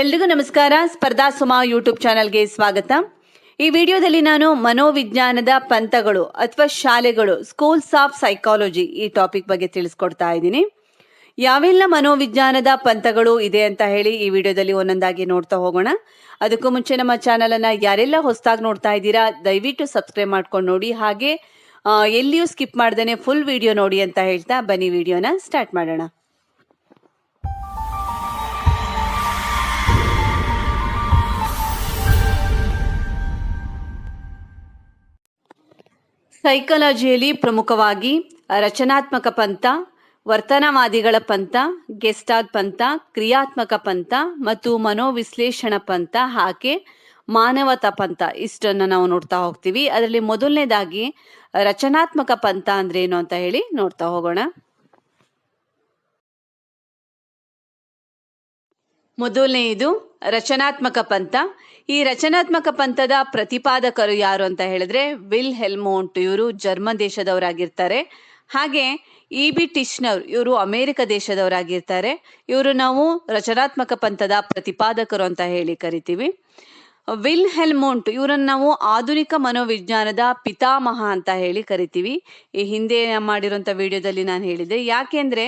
ಎಲ್ರಿಗೂ ನಮಸ್ಕಾರ. ಸ್ಪರ್ಧಾ ಸುಮಾ ಯೂಟ್ಯೂಬ್ ಚಾನಲ್ಗೆ ಸ್ವಾಗತ. ಈ ವಿಡಿಯೋದಲ್ಲಿ ನಾನು ಮನೋವಿಜ್ಞಾನದ ಪಂಥಗಳು ಅಥವಾ ಶಾಲೆಗಳು ಸ್ಕೂಲ್ಸ್ ಆಫ್ ಸೈಕಾಲಜಿ ಈ ಟಾಪಿಕ್ ಬಗ್ಗೆ ತಿಳಿಸ್ಕೊಡ್ತಾ ಇದ್ದೀನಿ. ಯಾವೆಲ್ಲ ಮನೋವಿಜ್ಞಾನದ ಪಂಥಗಳು ಇದೆ ಅಂತ ಹೇಳಿ ಈ ವಿಡಿಯೋದಲ್ಲಿ ಒಂದೊಂದಾಗಿ ನೋಡ್ತಾ ಹೋಗೋಣ. ಅದಕ್ಕೂ ಮುಂಚೆ ನಮ್ಮ ಚಾನಲನ್ನು ಯಾರೆಲ್ಲ ಹೊಸದಾಗಿ ನೋಡ್ತಾ ಇದ್ದೀರಾ, ದಯವಿಟ್ಟು ಸಬ್ಸ್ಕ್ರೈಬ್ ಮಾಡ್ಕೊಂಡು ನೋಡಿ. ಹಾಗೆ ಎಲ್ಲಿಯೂ ಸ್ಕಿಪ್ ಮಾಡ್ದೇನೆ ಫುಲ್ ವಿಡಿಯೋ ನೋಡಿ ಅಂತ ಹೇಳ್ತಾ ಬನ್ನಿ, ವಿಡಿಯೋನ ಸ್ಟಾರ್ಟ್ ಮಾಡೋಣ. ಸೈಕಾಲಜಿಯಲ್ಲಿ ಪ್ರಮುಖವಾಗಿ ರಚನಾತ್ಮಕ ಪಂಥ, ವರ್ತನವಾದಿಗಳ ಪಂಥ, ಗೆಸ್ಟಾದ್ ಪಂಥ, ಕ್ರಿಯಾತ್ಮಕ ಪಂಥ ಮತ್ತು ಮನೋವಿಶ್ಲೇಷಣ ಪಂಥ, ಹಾಗೆ ಮಾನವತಾ ಪಂಥ ಇಷ್ಟನ್ನು ನಾವು ನೋಡ್ತಾ ಹೋಗ್ತೀವಿ. ಅದರಲ್ಲಿ ಮೊದಲನೇದಾಗಿ ರಚನಾತ್ಮಕ ಪಂಥ ಅಂದ್ರೆ ಏನು ಅಂತ ಹೇಳಿ ನೋಡ್ತಾ ಹೋಗೋಣ. ಮೊದಲನೆಯದು ರಚನಾತ್ಮಕ ಪಂಥ. ಈ ರಚನಾತ್ಮಕ ಪಂಥದ ಪ್ರತಿಪಾದಕರು ಯಾರು ಅಂತ ಹೇಳಿದ್ರೆ ವಿಲ್ ಹೆಲ್ಮೋಂಟ್ ಇವರು ಜರ್ಮನ್ ದೇಶದವರಾಗಿರ್ತಾರೆ. ಹಾಗೆ ಇ ಬಿ ಟಿಶ್ನರ್ ಇವರು ಅಮೇರಿಕ ದೇಶದವರಾಗಿರ್ತಾರೆ. ಇವರು ನಾವು ರಚನಾತ್ಮಕ ಪಂಥದ ಪ್ರತಿಪಾದಕರು ಅಂತ ಹೇಳಿ ಕರಿತೀವಿ. ವಿಲ್ ಹೆಲ್ಮೋಂಟ್ ಇವರನ್ನು ನಾವು ಆಧುನಿಕ ಮನೋವಿಜ್ಞಾನದ ಪಿತಾಮಹ ಅಂತ ಹೇಳಿ ಕರಿತೀವಿ. ಈ ಹಿಂದೆ ಮಾಡಿರುವಂಥ ವಿಡಿಯೋದಲ್ಲಿ ನಾನು ಹೇಳಿದೆ ಯಾಕೆಂದ್ರೆ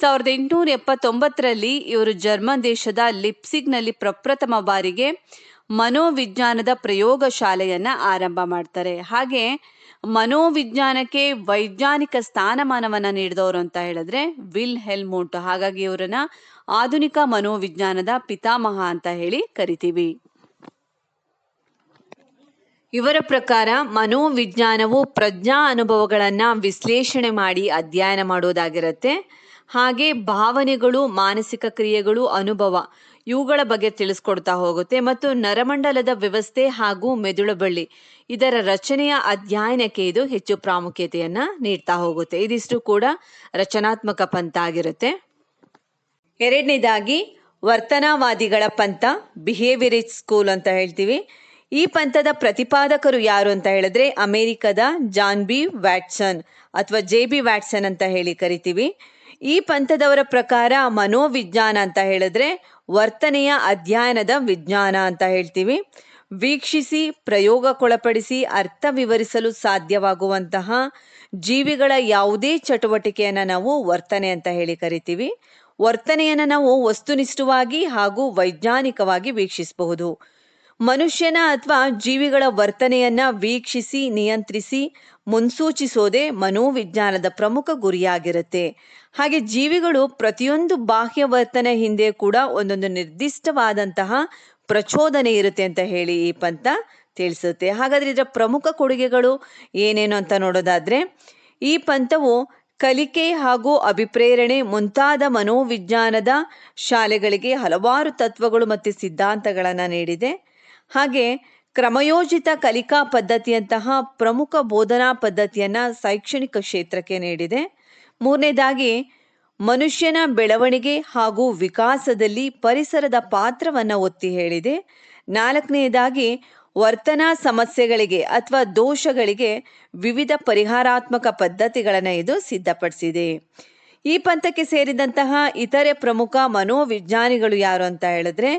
ಸಾವಿರದ ಎಂಟುನೂರ ಎಪ್ಪತ್ತೊಂಬತ್ತರಲ್ಲಿ ಇವರು ಜರ್ಮನ್ ದೇಶದ ಲಿಪ್ಸಿಗ್ನಲ್ಲಿ ಪ್ರಪ್ರಥಮ ಬಾರಿಗೆ ಮನೋವಿಜ್ಞಾನದ ಪ್ರಯೋಗ ಶಾಲೆಯನ್ನ ಆರಂಭ ಮಾಡ್ತಾರೆ. ಹಾಗೆ ಮನೋವಿಜ್ಞಾನಕ್ಕೆ ವೈಜ್ಞಾನಿಕ ಸ್ಥಾನಮಾನವನ್ನ ನೀಡಿದವರು ಅಂತ ಹೇಳಿದ್ರೆ ವಿಲ್ ಹೆಲ್ಮೋಂಟ್ ಹಾಗಾಗಿ ಇವರನ್ನ ಆಧುನಿಕ ಮನೋವಿಜ್ಞಾನದ ಪಿತಾಮಹ ಅಂತ ಹೇಳಿ ಕರಿತೀವಿ. ಇವರ ಪ್ರಕಾರ ಮನೋವಿಜ್ಞಾನವು ಪ್ರಜ್ಞಾ ಅನುಭವಗಳನ್ನ ವಿಶ್ಲೇಷಣೆ ಮಾಡಿ ಅಧ್ಯಯನ ಮಾಡೋದಾಗಿರುತ್ತೆ. ಹಾಗೆ ಭಾವನೆಗಳು, ಮಾನಸಿಕ ಕ್ರಿಯೆಗಳು, ಅನುಭವ ಇವುಗಳ ಬಗ್ಗೆ ತಿಳಿಸ್ಕೊಡ್ತಾ ಹೋಗುತ್ತೆ. ಮತ್ತು ನರಮಂಡಲದ ವ್ಯವಸ್ಥೆ ಹಾಗೂ ಮೆದುಳು ಬಳ್ಳಿ ಇದರ ರಚನೆಯ ಅಧ್ಯಯನಕ್ಕೆ ಇದು ಹೆಚ್ಚು ಪ್ರಾಮುಖ್ಯತೆಯನ್ನ ನೀಡ್ತಾ ಹೋಗುತ್ತೆ. ಇದಿಷ್ಟು ಕೂಡ ರಚನಾತ್ಮಕ ಪಂಥ ಆಗಿರುತ್ತೆ. ಎರಡನೇದಾಗಿ, ವರ್ತನಾವಾದಿಗಳ ಪಂಥ ಬಿಹೇವಿಯರಿಸ್ಟ್ ಸ್ಕೂಲ್ ಅಂತ ಹೇಳ್ತೀವಿ. ಈ ಪಂಥದ ಪ್ರತಿಪಾದಕರು ಯಾರು ಅಂತ ಹೇಳಿದ್ರೆ ಅಮೆರಿಕದ ಜಾನ್ ಬಿ ವ್ಯಾಟ್ಸನ್ ಅಥವಾ ಜೆ ಬಿ ವ್ಯಾಟ್ಸನ್ ಅಂತ ಹೇಳಿ ಕರಿತೀವಿ. ಈ ಪಂಥದವರ ಪ್ರಕಾರ ಮನೋವಿಜ್ಞಾನ ಅಂತ ಹೇಳಿದ್ರೆ ವರ್ತನೆಯ ಅಧ್ಯಯನದ ವಿಜ್ಞಾನ ಅಂತ ಹೇಳ್ತೀವಿ. ವೀಕ್ಷಿಸಿ, ಪ್ರಯೋಗಕ್ಕೊಳಪಡಿಸಿ, ಅರ್ಥ ವಿವರಿಸಲು ಸಾಧ್ಯವಾಗುವಂತಹ ಜೀವಿಗಳ ಯಾವುದೇ ಚಟುವಟಿಕೆಯನ್ನು ನಾವು ವರ್ತನೆ ಅಂತ ಹೇಳಿ ಕರಿತೀವಿ. ವರ್ತನೆಯನ್ನು ನಾವು ವಸ್ತುನಿಷ್ಠವಾಗಿ ಹಾಗೂ ವೈಜ್ಞಾನಿಕವಾಗಿ ವೀಕ್ಷಿಸಬಹುದು. ಮನುಷ್ಯನ ಅಥವಾ ಜೀವಿಗಳ ವರ್ತನೆಯನ್ನ ವೀಕ್ಷಿಸಿ, ನಿಯಂತ್ರಿಸಿ, ಮುನ್ಸೂಚಿಸೋದೇ ಮನೋವಿಜ್ಞಾನದ ಪ್ರಮುಖ ಗುರಿಯಾಗಿರುತ್ತೆ. ಹಾಗೆ ಜೀವಿಗಳು ಪ್ರತಿಯೊಂದು ಬಾಹ್ಯ ವರ್ತನೆ ಹಿಂದೆ ಕೂಡ ಒಂದೊಂದು ನಿರ್ದಿಷ್ಟವಾದಂತಹ ಪ್ರಚೋದನೆ ಇರುತ್ತೆ ಅಂತ ಹೇಳಿ ಈ ಪಂಥ ತಿಳಿಸುತ್ತೆ. ಹಾಗಾದ್ರೆ ಇದರ ಪ್ರಮುಖ ಕೊಡುಗೆಗಳು ಏನೇನು ಅಂತ ನೋಡೋದಾದ್ರೆ, ಈ ಪಂಥವು ಕಲಿಕೆ ಹಾಗೂ ಅಭಿಪ್ರೇರಣೆ ಮುಂತಾದ ಮನೋವಿಜ್ಞಾನದ ಶಾಲೆಗಳಿಗೆ ಹಲವಾರು ತತ್ವಗಳು ಮತ್ತು ಸಿದ್ಧಾಂತಗಳನ್ನು ನೀಡಿದೆ. ಹಾಗೆ ಕ್ರಮಯೋಜಿತ ಕಲಿಕಾ ಪದ್ಧತಿಯಂತಹ ಪ್ರಮುಖ ಬೋಧನಾ ಪದ್ಧತಿಯನ್ನು ಶೈಕ್ಷಣಿಕ ಕ್ಷೇತ್ರಕ್ಕೆ ನೀಡಿದೆ. ಮೂರನೇದಾಗಿ, ಮನುಷ್ಯನ ಬೆಳವಣಿಗೆ ಹಾಗೂ ವಿಕಾಸದಲ್ಲಿ ಪರಿಸರದ ಪಾತ್ರವನ್ನು ಒತ್ತಿ ಹೇಳಿದೆ. ನಾಲ್ಕನೆಯದಾಗಿ ವರ್ತನಾ ಸಮಸ್ಯೆಗಳಿಗೆ ಅಥವಾ ದೋಷಗಳಿಗೆ ವಿವಿಧ ಪರಿಹಾರಾತ್ಮಕ ಪದ್ಧತಿಗಳನ್ನು ಇದು ಸಿದ್ಧಪಡಿಸಿದೆ. ಈ ಪಂಥಕ್ಕೆ ಸೇರಿದಂತಹ ಇತರೆ ಪ್ರಮುಖ ಮನೋವಿಜ್ಞಾನಿಗಳು ಯಾರು ಅಂತ ಹೇಳಿದ್ರೆ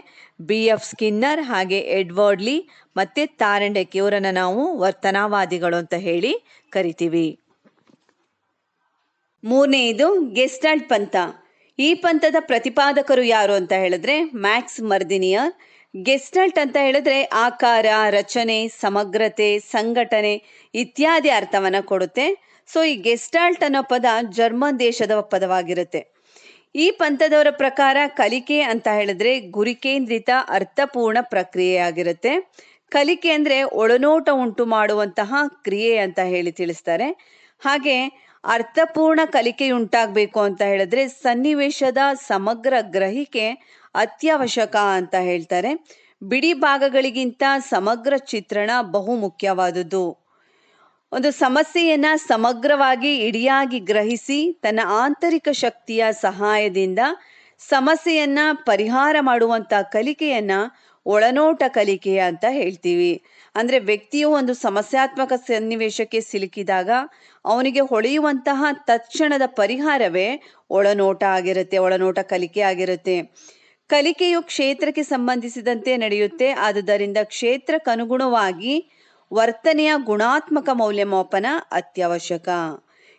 ಬಿ ಎಫ್ ಸ್ಕಿನ್ನರ್ ಹಾಗೆ ಎಡ್ವರ್ಡ್ ಲೀ ಮತ್ತೆ ತಾರಂಡೆಕ್ ಇವರನ್ನ ನಾವು ವರ್ತನಾವಾದಿಗಳು ಅಂತ ಹೇಳಿ ಕರಿತೀವಿ. ಇದು ಗೆಸ್ಟಾಲ್ಟ್ ಪಂಥ. ಈ ಪಂಥದ ಪ್ರತಿಪಾದಕರು ಯಾರು ಅಂತ ಹೇಳಿದ್ರೆ ಮ್ಯಾಕ್ಸ್ ಮರ್ದಿನಿಯರ್. ಗೆಸ್ಟಾಲ್ಟ್ ಅಂತ ಹೇಳಿದ್ರೆ ಆಕಾರ, ರಚನೆ, ಸಮಗ್ರತೆ, ಸಂಘಟನೆ ಇತ್ಯಾದಿ ಅರ್ಥವನ್ನ ಕೊಡುತ್ತೆ. ಸೊ ಈ ಗೆಸ್ಟಾಲ್ಟ್ ಅನ್ನೋ ಪದ ಜರ್ಮನ್ ದೇಶದ ಪದವಾಗಿರುತ್ತೆ. ಈ ಪಂಥದವರ ಪ್ರಕಾರ ಕಲಿಕೆ ಅಂತ ಹೇಳಿದ್ರೆ ಗುರಿ ಕೇಂದ್ರಿತ ಅರ್ಥಪೂರ್ಣ ಪ್ರಕ್ರಿಯೆಯಾಗಿರುತ್ತೆ ಕಲಿಕೆ ಅಂದ್ರೆ ಒಳನೋಟ ಉಂಟು ಮಾಡುವಂತಹ ಕ್ರಿಯೆ ಅಂತ ಹೇಳಿ ತಿಳಿಸ್ತಾರೆ. ಹಾಗೆ ಅರ್ಥಪೂರ್ಣ ಕಲಿಕೆಯುಂಟಾಗಬೇಕು ಅಂತ ಹೇಳಿದ್ರೆ ಸನ್ನಿವೇಶದ ಸಮಗ್ರ ಗ್ರಹಿಕೆ ಅತ್ಯವಶ್ಯಕ ಅಂತ ಹೇಳ್ತಾರೆ. ಬಿಡಿ ಭಾಗಗಳಿಗಿಂತ ಸಮಗ್ರ ಚಿತ್ರಣ ಬಹು ಮುಖ್ಯವಾದುದು ಒಂದು ಸಮಸ್ಯೆಯನ್ನ ಸಮಗ್ರವಾಗಿ ಇಡಿಯಾಗಿ ಗ್ರಹಿಸಿ ತನ್ನ ಆಂತರಿಕ ಶಕ್ತಿಯ ಸಹಾಯದಿಂದ ಸಮಸ್ಯೆಯನ್ನ ಪರಿಹಾರ ಮಾಡುವಂತ ಕಲಿಕೆಯನ್ನ ಒಳನೋಟ ಕಲಿಕೆ ಅಂತ ಹೇಳ್ತೀವಿ. ಅಂದ್ರೆ ವ್ಯಕ್ತಿಯು ಒಂದು ಸಮಸ್ಯಾತ್ಮಕ ಸನ್ನಿವೇಶಕ್ಕೆ ಸಿಲುಕಿದಾಗ ಅವನಿಗೆ ಹೊಳೆಯುವಂತಹ ತಕ್ಷಣದ ಪರಿಹಾರವೇ ಒಳನೋಟ ಆಗಿರುತ್ತೆ, ಒಳನೋಟ ಕಲಿಕೆ ಆಗಿರುತ್ತೆ. ಕಲಿಕೆಯು ಕ್ಷೇತ್ರಕ್ಕೆ ಸಂಬಂಧಿಸಿದಂತೆ ನಡೆಯುತ್ತೆ. ಆದುದರಿಂದ ಕ್ಷೇತ್ರಕ್ಕನುಗುಣವಾಗಿ ವರ್ತನೆಯ ಗುಣಾತ್ಮಕ ಮೌಲ್ಯಮಾಪನ ಅತ್ಯವಶ್ಯಕ.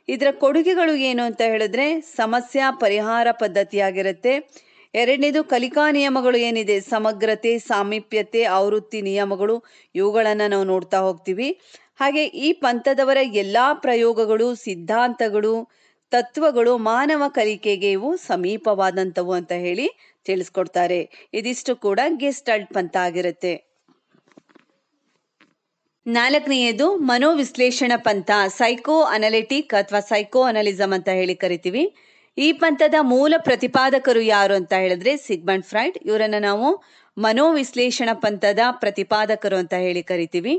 ಇದರ ಕೊಡುಗೆಗಳು ಏನು ಅಂತ ಹೇಳಿದ್ರೆ, ಸಮಸ್ಯೆ ಪರಿಹಾರ ಪದ್ಧತಿಯಾಗಿರುತ್ತೆ. ಎರಡನೇದು ಕಲಿಕಾ ನಿಯಮಗಳು ಏನಿದೆ, ಸಮಗ್ರತೆ, ಸಾಮೀಪ್ಯತೆ, ಆವೃತ್ತಿ ನಿಯಮಗಳು, ಇವುಗಳನ್ನು ನಾವು ನೋಡ್ತಾ ಹೋಗ್ತೀವಿ. ಹಾಗೆ ಈ ಪಂಥದವರ ಎಲ್ಲ ಪ್ರಯೋಗಗಳು, ಸಿದ್ಧಾಂತಗಳು, ತತ್ವಗಳು ಮಾನವ ಕಲಿಕೆಗೆ ಇವು ಸಮೀಪವಾದಂಥವು ಅಂತ ಹೇಳಿ ತಿಳಿಸ್ಕೊಡ್ತಾರೆ. ಇದಿಷ್ಟು ಕೂಡ ಗೆಸ್ಟಲ್ಟ್ ಪಂಥ ಆಗಿರುತ್ತೆ. ನಾಲ್ಕನೆಯದು ಮನೋವಿಶ್ಲೇಷಣ ಪಂಥ ಸೈಕೋ ಅನಲಿಟಿಕ್ ಅಥವಾ ಸೈಕೋ ಅನಲಿಸಮ್ ಅಂತ ಹೇಳಿ ಕರಿತೀವಿ. ಈ ಪಂಥದ ಮೂಲ ಪ್ರತಿಪಾದಕರು ಯಾರು ಅಂತ ಹೇಳಿದ್ರೆ ಸಿಗ್ಮಂಡ್ ಫ್ರೈಡ್. ಇವರನ್ನ ನಾವು ಮನೋವಿಶ್ಲೇಷಣ ಪಂಥದ ಪ್ರತಿಪಾದಕರು ಅಂತ ಹೇಳಿ ಕರಿತೀವಿ.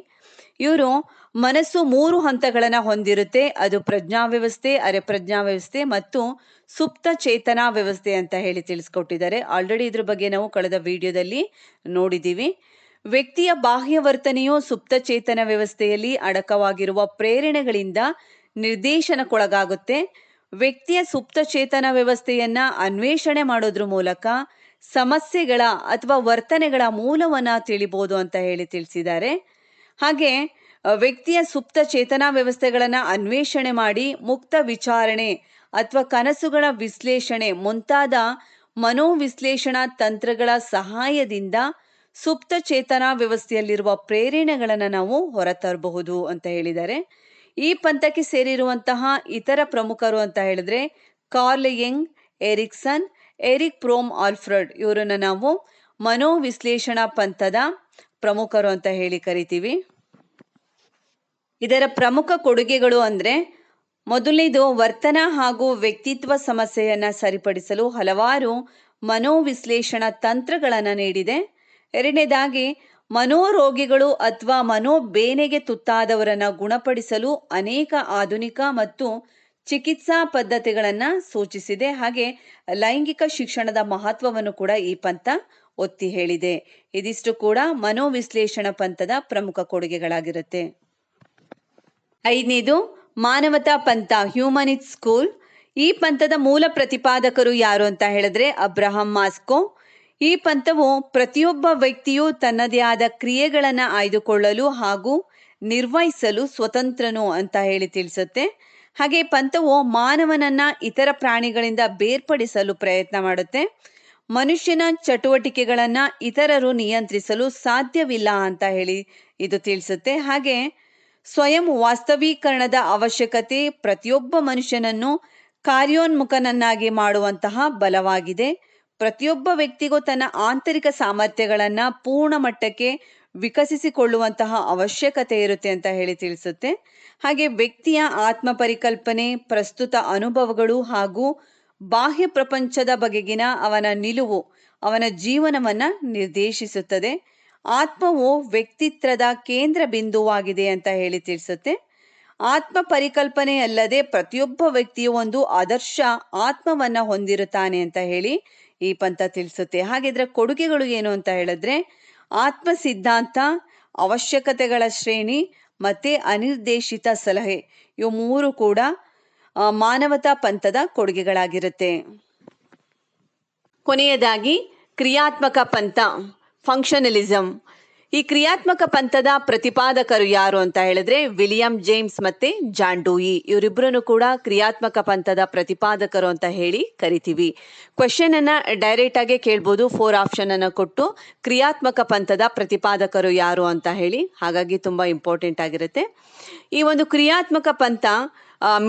ಇವರು ಮನಸ್ಸು ಮೂರು ಹಂತಗಳನ್ನು ಹೊಂದಿರುತ್ತೆ. ಅದು ಪ್ರಜ್ಞಾ ವ್ಯವಸ್ಥೆ ಅರೆ ಪ್ರಜ್ಞಾ ವ್ಯವಸ್ಥೆ ಮತ್ತು ಸುಪ್ತ ಚೇತನಾ ವ್ಯವಸ್ಥೆ ಅಂತ ಹೇಳಿ ತಿಳಿಸ್ಕೊಟ್ಟಿದ್ದಾರೆ. ಆಲ್ರೆಡಿ ಇದ್ರ ಬಗ್ಗೆ ನಾವು ಕಳೆದ ವಿಡಿಯೋದಲ್ಲಿ ನೋಡಿದ್ದೀವಿ ವ್ಯಕ್ತಿಯ ಬಾಹ್ಯ ವರ್ತನೆಯು ಸುಪ್ತ ಚೇತನ ವ್ಯವಸ್ಥೆಯಲ್ಲಿ ಅಡಕವಾಗಿರುವ ಪ್ರೇರಣೆಗಳಿಂದ ನಿರ್ದೇಶನಕ್ಕೊಳಗಾಗುತ್ತೆ. ವ್ಯಕ್ತಿಯ ಸುಪ್ತ ಚೇತನ ವ್ಯವಸ್ಥೆಯನ್ನ ಅನ್ವೇಷಣೆ ಮಾಡೋದ್ರ ಮೂಲಕ ಸಮಸ್ಯೆಗಳ ಅಥವಾ ವರ್ತನೆಗಳ ಮೂಲವನ್ನ ತಿಳಿಬೋದು ಅಂತ ಹೇಳಿ ತಿಳಿಸಿದ್ದಾರೆ. ಹಾಗೆ, ವ್ಯಕ್ತಿಯ ಸುಪ್ತ ಚೇತನಾ ವ್ಯವಸ್ಥೆಗಳನ್ನ ಅನ್ವೇಷಣೆ ಮಾಡಿ ಮುಕ್ತ ವಿಚಾರಣೆ ಅಥವಾ ಕನಸುಗಳ ವಿಶ್ಲೇಷಣೆ ಮುಂತಾದ ಮನೋವಿಶ್ಲೇಷಣಾ ತಂತ್ರಗಳ ಸಹಾಯದಿಂದ ಸುಪ್ತ ಚೇತನಾ ವ್ಯವಸ್ಥೆಯಲ್ಲಿರುವ ಪ್ರೇರಣೆಗಳನ್ನು ನಾವು ಹೊರತರಬಹುದು ಅಂತ ಹೇಳಿದ್ದಾರೆ. ಈ ಪಂಥಕ್ಕೆ ಸೇರಿರುವಂತಹ ಇತರ ಪ್ರಮುಖರು ಅಂತ ಹೇಳಿದ್ರೆ Carl Jung Erikson, Erich Fromm Alfred ಇವರನ್ನು ನಾವು ಮನೋವಿಶ್ಲೇಷಣಾ ಪಂಥದ ಪ್ರಮುಖರು ಅಂತ ಹೇಳಿ ಕರಿತೀವಿ. ಇದರ ಪ್ರಮುಖ ಕೊಡುಗೆಗಳು ಅಂದ್ರೆ ಮೊದಲನೇದು ವರ್ತನ ಹಾಗೂ ವ್ಯಕ್ತಿತ್ವ ಸಮಸ್ಯೆಯನ್ನು ಸರಿಪಡಿಸಲು ಹಲವಾರು ಮನೋವಿಶ್ಲೇಷಣಾ ತಂತ್ರಗಳನ್ನು ನೀಡಿದೆ. ಎರಡನೇದಾಗಿ, ಮನೋರೋಗಿಗಳು ಅಥವಾ ಮನೋಬೇನೆಗೆ ತುತ್ತಾದವರನ್ನು ಗುಣಪಡಿಸಲು ಅನೇಕ ಆಧುನಿಕ ಮತ್ತು ಚಿಕಿತ್ಸಾ ಪದ್ಧತಿಗಳನ್ನು ಸೂಚಿಸಿದೆ. ಹಾಗೆ ಲೈಂಗಿಕ ಶಿಕ್ಷಣದ ಮಹತ್ವವನ್ನು ಕೂಡ ಈ ಪಂಥ ಒತ್ತಿ ಹೇಳಿದೆ. ಇದಿಷ್ಟು ಕೂಡ ಮನೋವಿಶ್ಲೇಷಣ ಪಂಥದ ಪ್ರಮುಖ ಕೊಡುಗೆಗಳಾಗಿರುತ್ತೆ. ಐದನೇದು, ಮಾನವತಾ ಪಂಥ ಹ್ಯೂಮನಿಟ್ ಸ್ಕೂಲ್. ಈ ಪಂಥದ ಮೂಲ ಪ್ರತಿಪಾದಕರು ಯಾರು ಅಂತ ಹೇಳಿದ್ರೆ ಅಬ್ರಹಂ ಮಾಸ್ಕೋ ಈ ಪಂಥವು ಪ್ರತಿಯೊಬ್ಬ ವ್ಯಕ್ತಿಯು ತನ್ನದೇ ಆದ ಕ್ರಿಯೆಗಳನ್ನು ಆಯ್ದುಕೊಳ್ಳಲು ಹಾಗೂ ನಿರ್ವಹಿಸಲು ಸ್ವತಂತ್ರನು ಅಂತ ಹೇಳಿ ತಿಳಿಸುತ್ತೆ. ಹಾಗೆ ಪಂಥವು ಮಾನವನನ್ನ ಇತರ ಪ್ರಾಣಿಗಳಿಂದ ಬೇರ್ಪಡಿಸಲು ಪ್ರಯತ್ನ ಮಾಡುತ್ತೆ. ಮನುಷ್ಯನ ಚಟುವಟಿಕೆಗಳನ್ನ ಇತರರು ನಿಯಂತ್ರಿಸಲು ಸಾಧ್ಯವಿಲ್ಲ ಅಂತ ಹೇಳಿ ಇದು ತಿಳಿಸುತ್ತೆ. ಹಾಗೆ ಸ್ವಯಂ ವಾಸ್ತವೀಕರಣದ ಅವಶ್ಯಕತೆ ಪ್ರತಿಯೊಬ್ಬ ಮನುಷ್ಯನನ್ನು ಕಾರ್ಯೋನ್ಮುಖನನ್ನಾಗಿ ಮಾಡುವಂತಹ ಬಲವಾಗಿದೆ. ಪ್ರತಿಯೊಬ್ಬ ವ್ಯಕ್ತಿಗೂ ತನ್ನ ಆಂತರಿಕ ಸಾಮರ್ಥ್ಯಗಳನ್ನು ಪೂರ್ಣ ಮಟ್ಟಕ್ಕೆ ವಿಕಸಿಸಿಕೊಳ್ಳುವಂತಹ ಅವಶ್ಯಕತೆ ಇರುತ್ತೆ ಅಂತ ಹೇಳಿ ತಿಳಿಸುತ್ತೆ. ಹಾಗೆ ವ್ಯಕ್ತಿಯ ಆತ್ಮ ಪರಿಕಲ್ಪನೆ, ಪ್ರಸ್ತುತ ಅನುಭವಗಳು ಹಾಗೂ ಬಾಹ್ಯ ಪ್ರಪಂಚದ ಬಗೆಗಿನ ಅವನ ನಿಲುವು, ಅವನ ಜೀವನವನ್ನ ನಿರ್ದೇಶಿಸುತ್ತದೆ. ಆತ್ಮವು ವ್ಯಕ್ತಿತ್ವದ ಕೇಂದ್ರ ಬಿಂದುವಾಗಿದೆ ಅಂತ ಹೇಳಿ ತಿಳಿಸುತ್ತೆ. ಆತ್ಮ ಪರಿಕಲ್ಪನೆ ಅಲ್ಲದೆ ಪ್ರತಿಯೊಬ್ಬ ವ್ಯಕ್ತಿಯು ಒಂದು ಆದರ್ಶ ಆತ್ಮವನ್ನ ಹೊಂದಿರುತ್ತಾನೆ ಅಂತ ಹೇಳಿ ಈ ಪಂಥ ತಿಳಿಸುತ್ತೆ. ಹಾಗಿದ್ರೆ ಕೊಡುಗೆಗಳು ಏನು ಅಂತ ಹೇಳಿದ್ರೆ ಆತ್ಮ ಸಿದ್ಧಾಂತ ಅವಶ್ಯಕತೆಗಳ ಶ್ರೇಣಿ ಮತ್ತೆ ಅನಿರ್ದೇಶಿತ ಸಲಹೆ. ಇವು ಮೂರು ಕೂಡ ಮಾನವತಾ ಪಂಥದ ಕೊಡುಗೆಗಳಾಗಿರುತ್ತೆ. ಕೊನೆಯದಾಗಿ ಕ್ರಿಯಾತ್ಮಕ ಪಂಥ ಫಂಕ್ಷನಲಿಸಂ ಈ ಕ್ರಿಯಾತ್ಮಕ ಪಂಥದ ಪ್ರತಿಪಾದಕರು ಯಾರು ಅಂತ ಹೇಳಿದ್ರೆ ವಿಲಿಯಂ ಜೇಮ್ಸ್ ಮತ್ತೆ ಜಾನ್ ಡೂಯಿ. ಇವರಿಬ್ಬರನ್ನು ಕೂಡ ಕ್ರಿಯಾತ್ಮಕ ಪಂಥದ ಪ್ರತಿಪಾದಕರು ಅಂತ ಹೇಳಿ ಕರಿತೀವಿ. ಕ್ವಶನ್ ಅನ್ನ ಡೈರೆಕ್ಟ್ ಆಗಿ ಕೇಳ್ಬೋದು ಫೋರ್ ಆಪ್ಷನ್ ಅನ್ನ ಕೊಟ್ಟು ಕ್ರಿಯಾತ್ಮಕ ಪಂಥದ ಪ್ರತಿಪಾದಕರು ಯಾರು ಅಂತ ಹೇಳಿ, ಹಾಗಾಗಿ ತುಂಬಾ ಇಂಪಾರ್ಟೆಂಟ್ ಆಗಿರುತ್ತೆ. ಈ ಒಂದು ಕ್ರಿಯಾತ್ಮಕ ಪಂಥ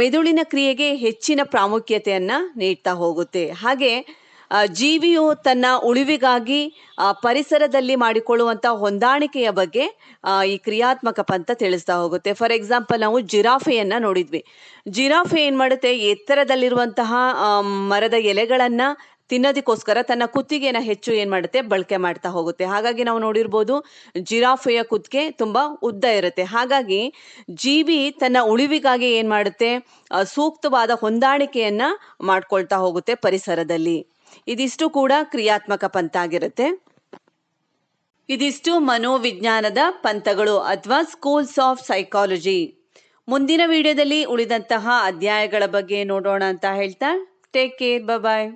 ಮೆದುಳಿನ ಕ್ರಿಯೆಗೆ ಹೆಚ್ಚಿನ ಪ್ರಾಮುಖ್ಯತೆಯನ್ನ ನೀಡ್ತಾ ಹೋಗುತ್ತೆ. ಹಾಗೆ ಜೀವಿಯು ತನ್ನ ಉಳಿವಿಗಾಗಿ ಪರಿಸರದಲ್ಲಿ ಮಾಡಿಕೊಳ್ಳುವಂಥ ಹೊಂದಾಣಿಕೆಯ ಬಗ್ಗೆ ಈ ಕ್ರಿಯಾತ್ಮಕ ಪಂಥ ತಿಳಿಸ್ತಾ ಹೋಗುತ್ತೆ. ಫಾರ್ ಎಕ್ಸಾಂಪಲ್ ನಾವು ಜಿರಾಫೆಯನ್ನು ನೋಡಿದ್ವಿ. ಜಿರಾಫೆ ಏನು ಮಾಡುತ್ತೆ? ಎತ್ತರದಲ್ಲಿರುವಂತಹ ಮರದ ಎಲೆಗಳನ್ನು ತಿನ್ನೋದಕ್ಕೋಸ್ಕರ ತನ್ನ ಕುತ್ತಿಗೆನ ಹೆಚ್ಚು ಏನು ಮಾಡುತ್ತೆ? ಬಳಕೆ ಮಾಡ್ತಾ ಹೋಗುತ್ತೆ. ಹಾಗಾಗಿ ನಾವು ನೋಡಿರ್ಬೋದು, ಜಿರಾಫೆಯ ಕುತ್ತಿಗೆ ತುಂಬಾ ಉದ್ದ ಇರುತ್ತೆ. ಹಾಗಾಗಿ ಜೀವಿ ತನ್ನ ಉಳಿವಿಗಾಗಿ ಏನು ಮಾಡುತ್ತೆ? ಸೂಕ್ತವಾದ ಹೊಂದಾಣಿಕೆಯನ್ನ ಮಾಡ್ಕೊಳ್ತಾ ಹೋಗುತ್ತೆ ಪರಿಸರದಲ್ಲಿ. ಇದಿಷ್ಟು ಕೂಡ ಕ್ರಿಯಾತ್ಮಕ ಪಂಥ ಆಗಿರುತ್ತೆ ಇದಿಷ್ಟು ಮನೋವಿಜ್ಞಾನದ ಪಂಥಗಳು ಅಥವಾ ಸ್ಕೂಲ್ಸ್ ಆಫ್ ಸೈಕಾಲಜಿ ಮುಂದಿನ ವಿಡಿಯೋದಲ್ಲಿ ಉಳಿದಂತಹ ಅಧ್ಯಾಯಗಳ ಬಗ್ಗೆ ನೋಡೋಣ ಅಂತ ಹೇಳ್ತಾ ಟೇಕ್ ಕೇರ್ ಬಾಯ್